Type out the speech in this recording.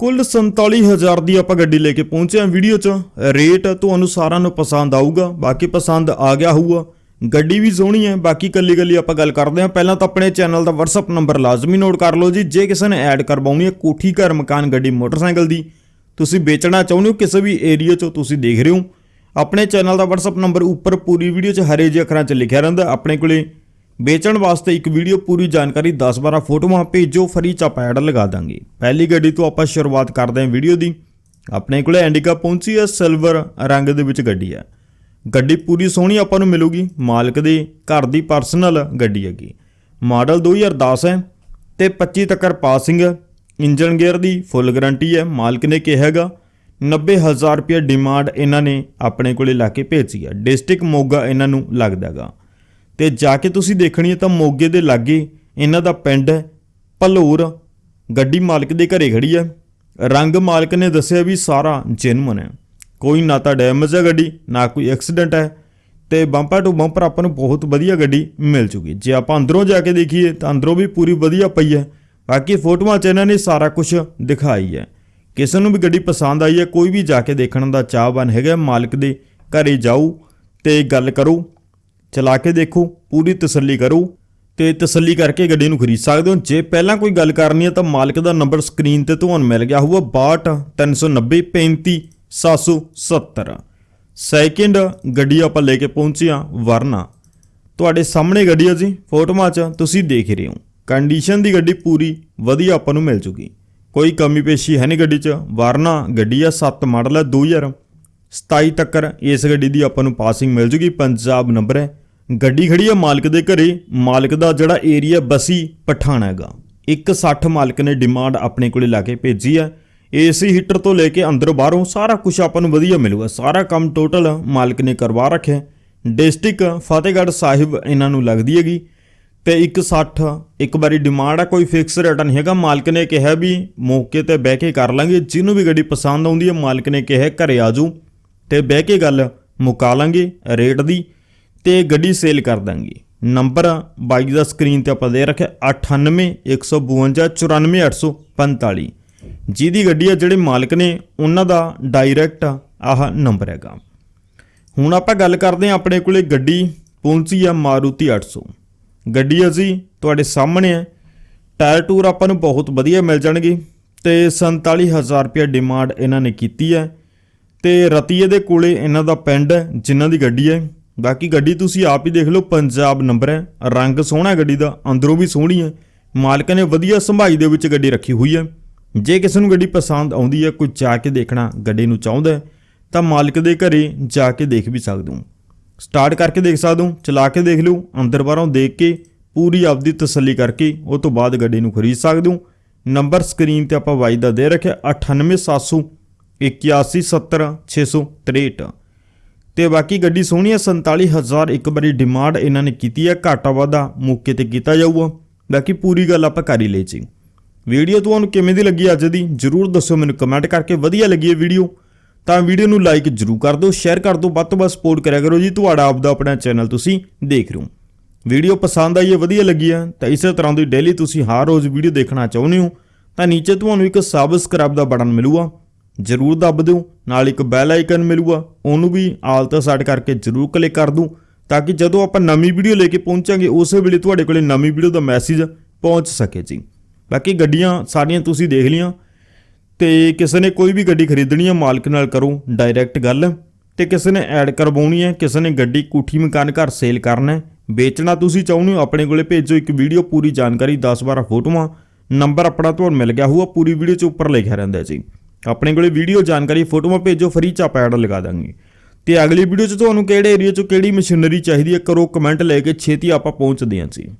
ਕੁੱਲ 47000 ਦੀ ਆਪਾਂ ਗੱਡੀ ਲੈ ਕੇ ਪਹੁੰਚੇ ਹਾਂ ਵੀਡੀਓ 'ਚ। ਰੇਟ ਤੁਹਾਨੂੰ ਸਾਰਿਆਂ ਨੂੰ ਪਸੰਦ ਆਊਗਾ, ਬਾਕੀ ਪਸੰਦ ਆ ਗਿਆ ਹੋਊਗਾ। ਗੱਡੀ ਵੀ ਸੋਹਣੀ ਹੈ, ਬਾਕੀ ਕੱਲੀ ਕੱਲੀ ਆਪਾਂ ਗੱਲ ਕਰਦੇ ਹਾਂ। ਪਹਿਲਾਂ ਤਾਂ ਆਪਣੇ ਚੈਨਲ ਦਾ WhatsApp ਨੰਬਰ ਲਾਜ਼ਮੀ ਨੋਟ ਕਰ ਲਓ ਜੀ। ਜੇ ਕਿਸੇ ਨੇ ਐਡ ਕਰਵਾਉਣੀ ਹੈ ਕੋਠੀ ਘਰ ਮਕਾਨ ਗੱਡੀ ਮੋਟਰਸਾਈਕਲ ਦੀ, ਤੁਸੀਂ ਵੇਚਣਾ ਚਾਹੁੰਦੇ ਹੋ, ਕਿਸੇ ਵੀ ਏਰੀਆ 'ਚੋਂ ਤੁਸੀਂ ਦੇਖ ਰਹੇ ਹੋ। ਆਪਣੇ ਚੈਨਲ ਦਾ WhatsApp ਨੰਬਰ ਉੱਪਰ ਪੂਰੀ ਵੀਡੀਓ 'ਚ ਹਰੇ ਜਿਹੇ ਅੱਖਰਾਂ 'ਚ ਲਿਖਿਆ ਰਹਿੰਦਾ। ਆਪਣੇ ਕੋਲੇ ਵੇਚਣ ਵਾਸਤੇ ਇੱਕ ਵੀਡੀਓ ਪੂਰੀ ਜਾਣਕਾਰੀ 10-12 ਫੋਟੋਆਂ ਭੇਜੋ, ਫਰੀ ਚ ਐਡ ਲਗਾ ਦਾਂਗੇ। ਪਹਿਲੀ ਗੱਡੀ ਤੋਂ ਆਪਾਂ ਸ਼ੁਰੂਆਤ ਕਰਦੇ ਹਾਂ ਵੀਡੀਓ ਦੀ। ਆਪਣੇ ਕੋਲੇ ਐਂਡਿਕਾ ਪਹੁੰਚੀ ਹੈ, ਸਿਲਵਰ ਰੰਗ ਦੇ ਵਿੱਚ ਗੱਡੀ ਹੈ। ਗੱਡੀ ਪੂਰੀ ਸੋਹਣੀ ਆਪਾਂ ਨੂੰ ਮਿਲੂਗੀ, ਮਾਲਕ ਦੇ ਘਰ ਦੀ ਪਰਸਨਲ ਗੱਡੀ ਹੈਗੀ। ਮਾਡਲ 2010 ਹੈ ਤੇ 25 ਤੱਕਰ ਪਾਸਿੰਗ ਹੈ ਇੰਜਨ ਗੇਅਰ ਦੀ ਫੁੱਲ ਗਾਰੰਟੀ ਹੈ, ਮਾਲਕ ਨੇ ਕਿਹਾ ਹੈਗਾ। 90000 ਰੁਪਏ ਡਿਮਾਂਡ ਇਹਨਾਂ ਨੇ ਆਪਣੇ ਕੋਲੇ ਲਾ ਕੇ ਭੇਜੀ ਹੈ। ਡਿਸਟ੍ਰਿਕਟ ਮੋਗਾ ਇਹਨਾਂ ਨੂੰ ਲੱਗਦਾਗਾ ਤੇ ਜਾ ਕੇ ਤੁਸੀਂ ਦੇਖਣੀ ਹੈ ਤਾਂ ਮੋਗੇ ਦੇ ਲਾਗੇ ਇਹਨਾਂ ਦਾ ਪਿੰਡ ਹੈ, ਭਲੂਰ। ਗੱਡੀ ਮਾਲਕ ਦੇ ਘਰੇ ਖੜੀ ਹੈ। ਰੰਗ ਮਾਲਕ ਨੇ ਦੱਸਿਆ ਵੀ ਸਾਰਾ ਜੈਨੂਨ ਹੈ। ਕੋਈ ਨਾ ਤਾਂ ਡੈਮੇਜ ਹੈ ਗੱਡੀ, ਨਾ ਕੋਈ ਐਕਸੀਡੈਂਟ ਹੈ ਤੇ ਬੰਪਰ ਟੂ ਬੰਪਰ ਆਪਾਂ ਨੂੰ ਬਹੁਤ ਵਧੀਆ ਗੱਡੀ ਮਿਲ ਚੁਗੀ ਜੇ ਆਪਾਂ ਅੰਦਰੋਂ ਜਾ ਕੇ ਦੇਖੀਏ ਤਾਂ ਅੰਦਰੋਂ ਵੀ ਪੂਰੀ ਵਧੀਆ ਪਈ ਹੈ। ਬਾਕੀ ਫੋਟੋਆਂ 'ਚ ਇਹਨਾਂ ਨੇ ਸਾਰਾ ਕੁਝ ਦਿਖਾਈ ਹੈ। ਕਿਸੇ ਨੂੰ ਵੀ ਗੱਡੀ ਪਸੰਦ ਆਈ ਹੈ, ਕੋਈ ਵੀ ਜਾ ਕੇ ਦੇਖਣ ਦਾ ਚਾਹਵਾਨ ਹੈਗਾ ਮਾਲਕ ਦੇ ਘਰੇ ਜਾਓ ਤੇ ਗੱਲ ਕਰੋ। ਚਲਾ ਕੇ ਦੇਖੋ, ਪੂਰੀ ਤਸੱਲੀ ਕਰੋ ਤੇ ਤਸੱਲੀ ਕਰਕੇ ਗੱਡੀ ਨੂੰ ਖਰੀਦ ਸਕਦੇ ਹੋ। ਜੇ ਪਹਿਲਾਂ ਕੋਈ ਗੱਲ ਕਰਨੀ ਹੈ ਤਾਂ ਮਾਲਕ ਦਾ ਨੰਬਰ ਸਕਰੀਨ ਤੇ ਤੁਹਾਨੂੰ ਮਿਲ ਗਿਆ ਹੋਊਗਾ 62 390 35 770 ਸੈਕਿੰਡ ਗੱਡੀ ਆਪਾਂ ਲੈ ਕੇ ਪਹੁੰਚੇ ਹਾਂ ਵਰਨਾ। ਤੁਹਾਡੇ ਸਾਹਮਣੇ ਗੱਡੀ ਹੈ ਜੀ, ਫੋਟੋਆਂ 'ਚ ਤੁਸੀਂ ਦੇਖ ਰਹੇ ਹੋ। ਕੰਡੀਸ਼ਨ ਦੀ ਗੱਡੀ ਪੂਰੀ ਵਧੀਆ ਆਪਾਂ ਨੂੰ ਮਿਲ ਜੂਗੀ। ਕੋਈ ਕਮੀ ਪੇਸ਼ੀ ਹੈ ਨਹੀਂ ਗੱਡੀ 'ਚ। ਵਰਨਾ ਗੱਡੀ ਆ 7 ਮਾਡਲ ਹੈ 2027 ਤੱਕ ਇਸ ਗੱਡੀ ਦੀ ਆਪਾਂ ਨੂੰ ਪਾਸਿੰਗ ਮਿਲ ਜੂਗੀ। ਪੰਜਾਬ ਨੰਬਰ ਹੈ। ਗੱਡੀ ਖੜੀ ਆ ਮਾਲਕ ਦੇ ਘਰੇ। ਮਾਲਕ ਦਾ ਜਿਹੜਾ ਏਰੀਆ ਬਸੀ ਪਠਾਣਾ ਹੈਗਾ। 160 ਮਾਲਕ ਨੇ ਡਿਮਾਂਡ ਆਪਣੇ ਕੋਲੇ ਲਾ ਕੇ ਭੇਜੀ ਹੈ ਏਸੀ ਹੀਟਰ ਤੋਂ ਲੈ ਕੇ ਅੰਦਰ ਬਾਹਰੋਂ ਸਾਰਾ ਕੁਝ ਆਪਾਂ ਨੂੰ ਵਧੀਆ ਮਿਲੂਗਾ। ਸਾਰਾ ਕੰਮ ਟੋਟਲ ਮਾਲਕ ਨੇ ਕਰਵਾ ਰੱਖਿਆ। ਡਿਸਟ੍ਰਿਕਟ ਫਤਿਹਗੜ੍ਹ ਸਾਹਿਬ ਇਹਨਾਂ ਨੂੰ ਲੱਗਦੀ ਹੈਗੀ। ਤੇ 160 ਇੱਕ ਵਾਰੀ ਡਿਮਾਂਡ ਆ, ਕੋਈ ਫਿਕਸ ਰੇਟ ਨਹੀਂ ਹੈਗਾ। ਮਾਲਕ ਨੇ ਕਿਹਾ ਵੀ ਮੌਕੇ ਤੇ ਬਹਿ ਕੇ ਕਰ ਲਾਂਗੇ। ਜਿਹਨੂੰ ਵੀ ਗੱਡੀ ਪਸੰਦ ਆਉਂਦੀ ਹੈ, ਮਾਲਕ ਨੇ ਕਿਹਾ ਘਰੇ ਆਜੂ ਤੇ ਬਹਿ ਕੇ ਗੱਲ ਮੁਕਾ ਲਾਂਗੇ ਰੇਟ ਦੀ। ਤੇ ਗੱਡੀ ਸੇਲ ਕਰ ਦਾਂਗੇ। ਨੰਬਰ ਬਾਈਕ ਦਾ ਸਕਰੀਨ ਤੇ ਆਪਾਂ ਦੇ ਰੱਖਿਆ 98 152 94845 ਜਿਹਦੀ ਗੱਡੀ ਆ ਜਿਹੜੇ ਮਾਲਕ ਨੇ, ਉਹਨਾਂ ਦਾ ਡਾਇਰੈਕਟ ਆਹ ਨੰਬਰ ਹੈਗਾ। ਹੁਣ ਆਪਾਂ ਗੱਲ ਕਰਦੇ ਹਾਂ ਆਪਣੇ ਕੋਲੇ ਗੱਡੀ, ਪਹੁੰਚੀ ਆ ਮਾਰੂਤੀ 800 ਗੱਡੀ ਆ ਜੀ, ਤੁਹਾਡੇ ਸਾਹਮਣੇ ਹੈ ਟਾਇਰ ਟੂਰ ਆਪਾਂ ਨੂੰ ਬਹੁਤ ਵਧੀਆ ਮਿਲ ਜਾਣਗੇ ਤੇ 47000 ਰੁਪਏ ਡਿਮਾਂਡ ਇਹਨਾਂ ਨੇ ਕੀਤੀ ਹੈ ਤੇ ਰਤੀਏ ਦੇ ਕੋਲੇ ਇਹਨਾਂ ਦਾ ਪਿੰਡ ਹੈ ਜਿਨ੍ਹਾਂ ਦੀ ਗੱਡੀ ਹੈ ਬਾਕੀ ਗੱਡੀ ਤੁਸੀਂ ਆਪ ਹੀ ਦੇਖ ਲਓ, ਪੰਜਾਬ ਨੰਬਰ ਹੈ। ਰੰਗ ਸੋਹਣਾ ਗੱਡੀ ਦਾ, ਅੰਦਰੋਂ ਵੀ ਸੋਹਣੀ ਹੈ। ਮਾਲਕ ਨੇ ਵਧੀਆ ਸੰਭਾਈ ਦੇ ਵਿੱਚ ਗੱਡੀ ਰੱਖੀ ਹੋਈ ਹੈ। ਜੇ ਕਿਸੇ ਨੂੰ ਗੱਡੀ ਪਸੰਦ ਆਉਂਦੀ ਹੈ, ਕੋਈ ਜਾ ਕੇ ਦੇਖਣਾ ਗੱਡੀ ਨੂੰ ਚਾਹੁੰਦਾ ਹੈ, ਤਾਂ ਮਾਲਕ ਦੇ ਘਰੇ ਜਾ ਕੇ ਦੇਖ ਵੀ ਸਕਦੇ ਹੋ। ਸਟਾਰਟ ਕਰਕੇ ਦੇਖ ਸਕਦੇ ਹੋ, ਚਲਾ ਕੇ ਦੇਖ ਲਓ, ਅੰਦਰ ਬਾਹਰੋਂ ਦੇਖ ਕੇ, ਪੂਰੀ ਆਪਦੀ ਤਸੱਲੀ ਕਰਕੇ ਉਹ ਤੋਂ ਬਾਅਦ ਗੱਡੀ ਨੂੰ ਖਰੀਦ ਸਕਦੇ ਹੋ। ਨੰਬਰ ਸਕਰੀਨ ਤੇ ਆਪਾਂ ਵਾਈ ਦਾ ਦੇ ਰੱਖਿਆ 98700 8170663 ਤੇ ਬਾਕੀ ਗੱਡੀ ਸੋਹਣੀ ਹੈ 47000 ਇੱਕ ਵਾਰੀ ਡਿਮਾਂਡ ਇਹਨਾਂ ਨੇ ਕੀਤੀ ਹੈ ਘਾਟਾ ਵਾਧਾ ਮੌਕੇ ਤੇ ਕੀਤਾ ਜਾਊਗਾ। ਬਾਕੀ ਪੂਰੀ ਗੱਲ ਆਪਾਂ ਕਰ ਹੀ ਲਈ ਜੀ। ਵੀਡੀਓ ਤੁਹਾਨੂੰ ਕਿਵੇਂ ਦੀ ਲੱਗੀ ਅੱਜ ਦੀ, ਜਰੂਰ ਦੱਸੋ ਮੈਨੂੰ ਕਮੈਂਟ ਕਰਕੇ, ਵਧੀਆ ਲੱਗੀ ਹੈ ਵੀਡੀਓ, ਤਾਂ ਵੀਡੀਓ ਨੂੰ ਲਾਈਕ ਜਰੂਰ ਕਰ ਦਿਓ ਸ਼ੇਅਰ ਕਰ ਦਿਓ, ਵੱਧ ਤੋਂ ਵੱਧ ਸਪੋਰਟ ਕਰਿਆ ਕਰੋ ਜੀ, ਤੁਹਾਡਾ ਆਪਦਾ ਆਪਣਾ ਚੈਨਲ ਤੁਸੀਂ ਦੇਖ ਰਹੇ ਹੋ। ਵੀਡੀਓ ਪਸੰਦ ਆਈ ਹੈ, ਵਧੀਆ ਲੱਗੀ ਹੈ, ਤਾਂ ਇਸੇ ਤਰ੍ਹਾਂ ਦੀ ਡੇਲੀ ਤੁਸੀਂ ਹਰ ਰੋਜ਼ ਵੀਡੀਓ ਦੇਖਣਾ ਚਾਹੁੰਦੇ ਹੋ, ਤਾਂ ਨੀਚੇ ਤੁਹਾਨੂੰ ਇੱਕ ਸਬਸਕ੍ਰਾਈਬ ਦਾ ਬਟਨ ਮਿਲੂਗਾ। ਜਰੂਰ ਦੱਬ ਦਿਓ ਨਾਲ ਇੱਕ ਬੈਲ ਆਈਕਨ ਮਿਲੂਗਾ, ਉਹਨੂੰ ਵੀ ਆਲ ਤੇ ਸੈੱਟ ਕਰਕੇ ਜਰੂਰ ਕਲਿੱਕ ਕਰ ਦਿਓ ਤਾਂ ਕਿ ਜਦੋਂ ਆਪਾਂ ਨਵੀਂ ਵੀਡੀਓ ਲੈ ਕੇ ਪਹੁੰਚਾਂਗੇ, ਉਸੇ ਵੇਲੇ ਤੁਹਾਡੇ ਕੋਲੇ ਨਵੀਂ ਵੀਡੀਓ ਦਾ ਮੈਸੇਜ ਪਹੁੰਚ ਸਕੇ ਜੀ। ਬਾਕੀ ਗੱਡੀਆਂ ਸਾਰੀਆਂ ਤੁਸੀਂ ਦੇਖ ਲਈਆਂ, ਤੇ ਕਿਸੇ ਨੇ ਕੋਈ ਵੀ ਗੱਡੀ ਖਰੀਦਣੀ ਹੈ ਮਾਲਕ ਨਾਲ ਕਰੋ ਡਾਇਰੈਕਟ ਗੱਲ, ਤੇ ਕਿਸੇ ਨੇ ਐਡ ਕਰਵਾਉਣੀ ਹੈ ਕਿਸੇ ਨੇ ਗੱਡੀ ਕੋਠੀ ਮਕਾਨ ਘਰ ਸੇਲ ਕਰਨਾ ਹੈ, ਵੇਚਣਾ ਤੁਸੀਂ ਚਾਹੁੰਦੇ ਹੋ, ਆਪਣੇ ਕੋਲੇ ਭੇਜੋ ਇੱਕ ਵੀਡੀਓ ਪੂਰੀ ਜਾਣਕਾਰੀ 10-12 ਫੋਟੋਆਂ ਨੰਬਰ ਆਪਣਾ ਤੁਹਾਨੂੰ ਮਿਲ ਗਿਆ ਹੋਊਗਾ, ਪੂਰੀ ਵੀਡੀਓ 'ਚ ਉੱਪਰ ਲਿਖਿਆ ਰਹਿੰਦਾ ਜੀ। ਆਪਣੇ ਕੋਲੇ ਵੀਡੀਓ ਜਾਣਕਾਰੀ ਫੋਟੋਆਂ ਭੇਜੋ, ਫਰੀ ਚ ਆਪਾਂ ਐਡ ਲਗਾ ਦਾਂਗੇ। ਤੇ ਅਗਲੀ ਵੀਡੀਓ 'ਚ ਤੁਹਾਨੂੰ ਕਿਹੜੇ ਏਰੀਆ 'ਚੋਂ ਕਿਹੜੀ ਮਸ਼ੀਨਰੀ ਚਾਹੀਦੀ ਹੈ, ਕਰੋ ਕਮੈਂਟ ਲੈ ਕੇ ਛੇਤੀ ਆਪਾਂ ਪਹੁੰਚਦੇ ਹਾਂ ਜੀ।